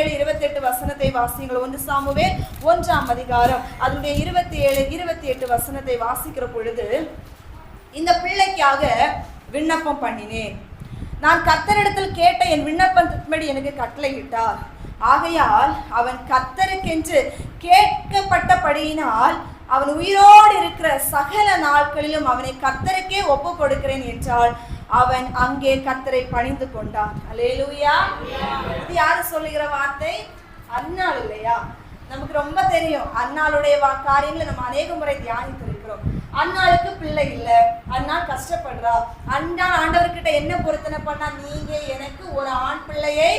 ஏழு இருபத்தி எட்டு வசனத்தை வாசிங்கள் ஒன்று சாமுவே ஒன்றாம் அதிகாரம். அதனுடைய இருபத்தி ஏழு இருபத்தி எட்டு வசனத்தை வாசிக்கிற பொழுது இந்த பிள்ளைக்காக விண்ணப்பம் பண்ணினேன். நான் கத்தரிடத்தில் கேட்ட என் விண்ணப்பத்தின்படி எனக்கு கட்டளையிட்டார். ஆகையால் அவன் கத்தருக்கென்று கேட்கப்பட்டபடியினால் அவன் உயிரோடு இருக்கிற சகல நாட்களிலும் அவனை கத்தருக்கே ஒப்பு கொடுக்கிறேன் என்றாள். அவன் அங்கே கத்தரை பணிந்து கொண்டான். அலேலூயா இது யாரு சொல்லுகிற வார்த்தை? அன்னாள் இல்லையா? நமக்கு ரொம்ப தெரியும். அன்னாளுடைய வா காரியங்களை நம்ம அநேக முறை தியானித்து இருக்கிறோம் அன்னாளுக்கு பிள்ளை இல்ல. அண்ணா கஷ்டப்படுறா. அண்ணா ஆண்டவர்கிட்ட என்ன பொருத்தனை பண்ணா நீங்க எனக்கு ஒரு ஆண் பிள்ளையை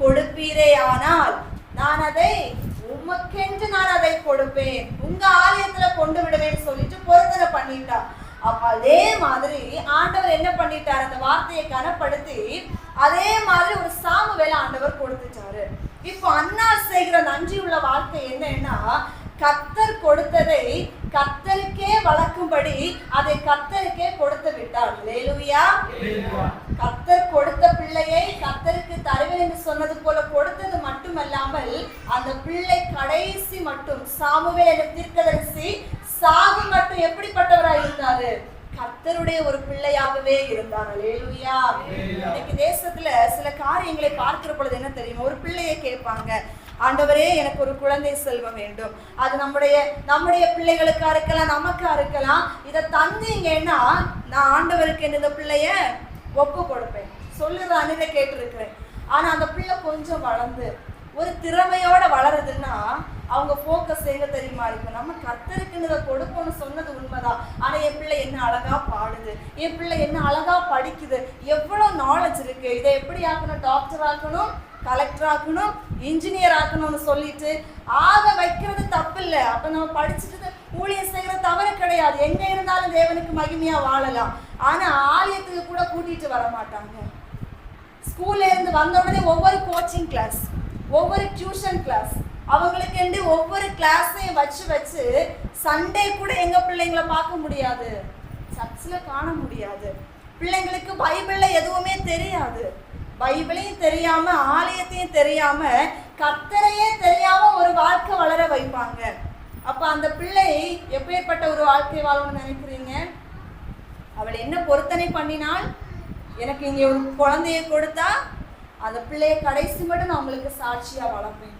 கொடுப்பீரே ஆனால் நான் அதை உமக்கென்று நான் அதை கொடுப்பேன். உங்க ஆலயத்துல கொண்டு விடுவேன்னு சொல்லிட்டு பொருத்தனை பண்ணிட்டா. அதே மாதிரி ஆண்டவர் என்ன பண்ணிட்டார்? அந்த வார்த்தையை கனப்படுத்தி அதே மாதிரி ஒரு சாம வேலை ஆண்டவர் கொடுத்துட்டாரு. இப்போ அண்ணா செய்கிற நன்றி உள்ள வார்த்தை என்னன்னா கத்தர் கொடுத்ததை கத்தருக்கே வளர்க்கும்படி அதை கத்தருக்கே கொடுத்து விட்டார். லேலுயா கத்தர் கொடுத்த பிள்ளையை கத்தருக்கு தருவேன் என்று சொன்னது போல கொடுத்தது மட்டுமல்லாமல் அந்த பிள்ளை கடைசி மட்டும் சாமுவேல் தீர்க்கதரிசி சாகு மட்டும் எப்படிப்பட்டவராய் இருந்தாரு? கர்த்தருடைய ஒரு பிள்ளையாகவே இருந்தார். லேலுயா இன்னைக்கு தேசத்துல சில காரியங்களை பார்க்கிற பொழுது என்ன தெரியும்? ஒரு பிள்ளையை கேட்பாங்க. ஆண்டவரே எனக்கு ஒரு குழந்தை செல்வம் வேண்டும். அது நம்முடைய நம்முடைய பிள்ளைகளுக்கா இருக்கலாம் நமக்கா இருக்கலாம். இதை தந்தீங்கன்னா நான் ஆண்டவருக்கு இந்த பிள்ளைய ஒப்பு கொடுப்பேன். சொல்லுற அனிதை கேட்டிருக்கிறேன். ஆனா அந்த பிள்ளை கொஞ்சம் வளர்ந்து ஒரு திறமையோட வளருதுன்னா அவங்க ஃபோக்கஸ் எங்க தெரியுமா இருக்கும் நம்ம கத்தருக்குன்னு கொடுப்போம்னு சொன்னது உண்மைதான். ஆனா என் பிள்ளை என்ன அழகா பாடுது. என் பிள்ளை என்ன அழகா படிக்குது. எவ்வளவு நாலேஜ் இருக்கு. இதை எப்படி ஆக்கணும்? டாக்டர் ஆக்கணும் கலெக்டர் ஆக்கணும் இன்ஜினியர் ஆக்கணும்னு சொல்லிட்டு ஆக வைக்கிறது தப்பு இல்லை அப்ப நம்ம படிச்சுட்டு ஊழியம் செய்கிற தவறு கிடையாது. எங்க இருந்தாலும் தேவனுக்கு மகிமையா வாழலாம். ஆனா ஆலயத்துக்கு கூட கூட்டிட்டு வர மாட்டாங்க. ஸ்கூல்ல இருந்து வந்த உடனே ஒவ்வொரு கோச்சிங் கிளாஸ் ஒவ்வொரு டியூஷன் கிளாஸ் அவங்களுக்கு வந்து ஒவ்வொரு கிளாஸையும் வச்சு வச்சு சண்டே கூட எங்கள் பிள்ளைங்களை பார்க்க முடியாது. சர்ச்சில் காண முடியாது. பிள்ளைங்களுக்கு பைபிளில் எதுவுமே தெரியாது. பைபிளையும் தெரியாம ஆலயத்தையும் தெரியாம கத்தரையே தெரியாம ஒரு வாழ்க்கை வளர வைப்பாங்க. அப்ப அந்த பிள்ளை எப்பேற்பட்ட ஒரு வாழ்க்கை வாழணும்னு நினைக்கிறீங்க? அவள் என்ன பொருத்தனை பண்ணினால் எனக்கு இங்கே ஒரு குழந்தைய கொடுத்தா அந்த பிள்ளைய கடைசி மட்டும் நான் உங்களுக்கு சாட்சியாக வளர்ப்பேன்.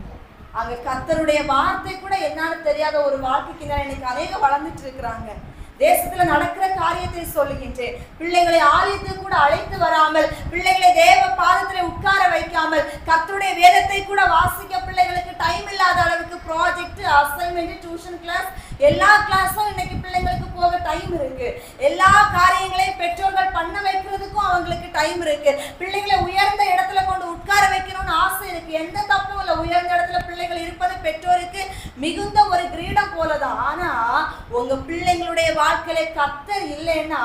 அங்க கர்த்தருடைய வார்த்தை கூட என்னன்னு தெரியாத ஒரு வாழ்க்கைக்கு தான் எனக்கு அநேக வளர்ந்துட்டு இருக்கிறாங்க தேசத்துல நடக்கிற காரியத்தை சொல்லுகின்றேன். பிள்ளைகளை ஆலயத்துக்கு கூட அழைத்து வராமல் பிள்ளைகளை தேவ பாதத்துல உட்கார வைக்காமல் கத்தருடைய வேதத்தை கூட வாசிக்க பிள்ளைகளுக்கு டைம் இல்லாத அளவுக்கு ப்ராஜெக்ட் அசைன்மெண்ட் டியூஷன் கிளாஸ் எல்லா கிளாஸும் இன்னைக்கு பிள்ளைங்களுக்கு போக டைம் இருக்கு. எல்லா காரியங்களையும் பெற்றோர்கள் பண்ண வைக்கிறதுக்கும் அவங்களுக்கு டைம் இருக்கு. பிள்ளைகளை உயர்ந்த வைக்கணும்னு ஆசை இருக்கு. எந்த தப்பும் இல்லை. உயர்ந்த இடத்துல பிள்ளைகள் இருப்பது பெற்றோருக்கு மிகுந்த ஒரு கிரீடம் போலதான். ஆனா உங்க பிள்ளைங்களுடைய வாழ்க்கையில கத்தர் இல்லைன்னா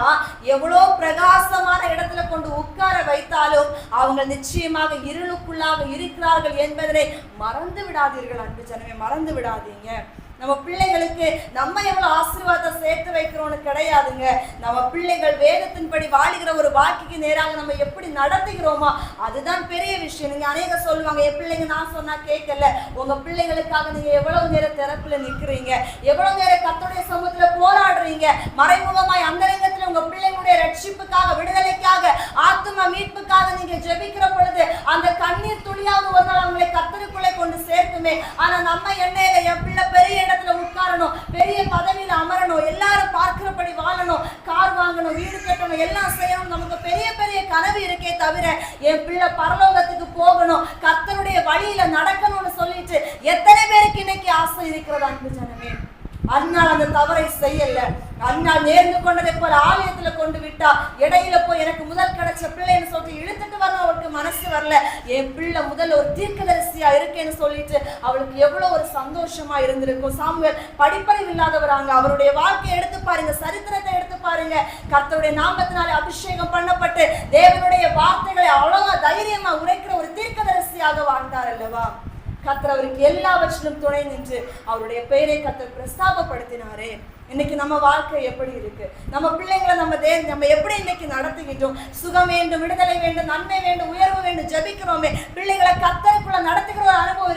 எவ்வளோ பிரகாசமான இடத்துல கொண்டு உட்கார வைத்தாலும் அவங்க நிச்சயமாக இருளுக்குள்ளாக இருக்கிறார்கள் என்பதனை மறந்து விடாதீர்கள் அன்பு ஜனமே. மறந்து விடாதீங்க. நம்ம பிள்ளைகளுக்கு நம்ம எவ்வளோ ஆசீர்வாதம் சேர்த்து வைக்கிறோம்னு கிடையாதுங்க. நம்ம பிள்ளைகள் வேதத்தின்படி வாழுகிற ஒரு வாழ்க்கைக்கு நேராக நம்ம எப்படி நடத்துகிறோமோ அதுதான் பெரிய விஷயம். நீங்கள் அநேக சொல்லுவாங்க என் பிள்ளைங்க நான் சொன்னால் கேட்கல. உங்கள் பிள்ளைகளுக்காக நீங்கள் எவ்வளவு நேரம் திறப்பில் நிற்கிறீங்க எவ்வளோ நேரம் கத்தோடைய சமூகத்தில் போராடுறீங்க? மறைமுகமாய் அந்தரங்கத்தில் உங்கள் பிள்ளைங்களுடைய ரட்சிப்புக்காக விடுதலைக்காக ஆத்தும மீட்புக்காக நீங்கள் ஜெபிக்கிற பொழுது அந்த கண்ணீர் துளியாவது ஒரு நாள் அவங்களை கத்தருக்குள்ளே கொண்டு சேர்க்குமே. ஆனால் நம்ம என்ன எல்லாம் செய்யணும் நமக்கு பெரிய பெரிய கனவு இருக்கே தவிர என் பிள்ளை பரலோகத்துக்கு போகணும் கத்தனுடைய வழியில நடக்கணும்னு சொல்லிட்டு எத்தனை பேருக்கு இன்னைக்கு ஆசை இருக்கிறது அன்பு ஜனமே? அண்ணாள் அந்த தவறை செய்யல. கண்ணால் நேர்ந்து கொண்டதை போல ஆலயத்துல கொண்டு விட்டா இடையில போய் எனக்கு முதல் கிடைச்ச பிள்ளைன்னு சொல்லிட்டு இழுத்துட்டு வர அவளுக்கு மனசு வரல. என் பிள்ளை முதல்ல ஒரு தீர்க்கதரிசியா இருக்கேன்னு சொல்லிட்டு அவளுக்கு எவ்வளவு ஒரு சந்தோஷமா இருந்திருக்கும். சாமுவேல் படிப்பறிவு இல்லாதவராங்க. அவருடைய வாழ்க்கையை எடுத்து பாருங்க சரித்திரத்தை எடுத்து பாருங்க. கர்த்தருடைய நாமத்தினாலே அபிஷேகம் பண்ணப்பட்டு தேவனுடைய வார்த்தைகளை அவ்வளவா தைரியமா உரைக்கிற ஒரு தீர்க்கதரிசியாக வாழ்ந்தார் அல்லவா? கத்தர் அவருக்கு எல்லாவற்றிலும் துணை நின்று அவருடைய பெயரை கர்த்தர் பிரஸ்தாபப்படுத்தினாரே. இன்னைக்கு நம்ம வாழ்க்கை எப்படி இருக்கு? நம்ம பிள்ளைங்களை நம்ம தே நம்ம எப்படி இன்னைக்கு நடத்திக்கிட்டோம் சுகம் வேண்டும் விடுதலை வேண்டும் நன்மை வேண்டும் உயர்வு வேண்டும் ஜெபிக்கிறோமே. பிள்ளைகளை கத்தருக்குள்ள நடத்துகிற ஒரு அனுபவம்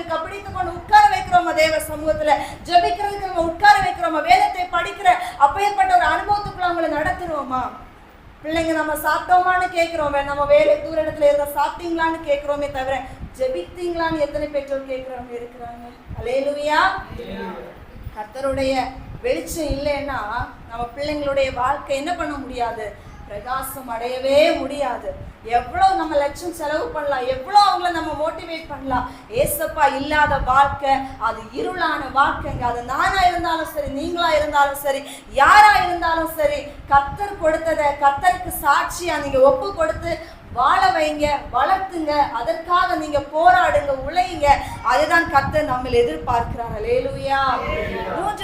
தேவ சமூகத்துல? ஜெபிக்கிறதுக்கு நம்ம உட்கார வைக்கிறோமா? வேதத்தை படிக்கிற அப்பேற்பட்ட ஒரு அனுபவத்துக்குள்ள அவங்களை நடத்துறோமா பிள்ளைங்க நம்ம சாப்பிட்டோமான்னு கேட்கிறோமே. நம்ம வேலை தூர இடத்துல இருந்தா சாப்பிட்டீங்களான்னு கேட்கிறோமே தவிர ஜெபித்தீங்களான்னு எத்தனை பெற்றோர் கேட்கிறவங்க இருக்கிறாங்க? அலேலுவியா கர்த்தருடைய வெளிச்சம் இல்லைன்னா நம்ம பிள்ளைங்களுடைய வாழ்க்கை என்ன பண்ண முடியாது? பிரகாசம் அடையவே முடியாது. எவ்வளவு நம்ம லட்சம் செலவு பண்ணலாம் எவ்வளவு அவங்கள நம்ம மோட்டிவேட் பண்ணலாம். ஏசப்பா இல்லாத வாழ்க்கை அது இருளான வாழ்க்கைங்க. அது நானா இருந்தாலும் சரி நீங்களா இருந்தாலும் சரி யாரா இருந்தாலும் சரி கத்தர் கொடுத்ததை கத்தருக்கு சாட்சியா நீங்க ஒப்பு கொடுத்து வாழ வைங்க வளர்த்துங்க. அதற்காக நீங்க போராடுங்க உழையுங்க. அதுதான் கத்தர் நம்ம எதிர்பார்க்கிறாங்க லேலுயா மூன்றாவது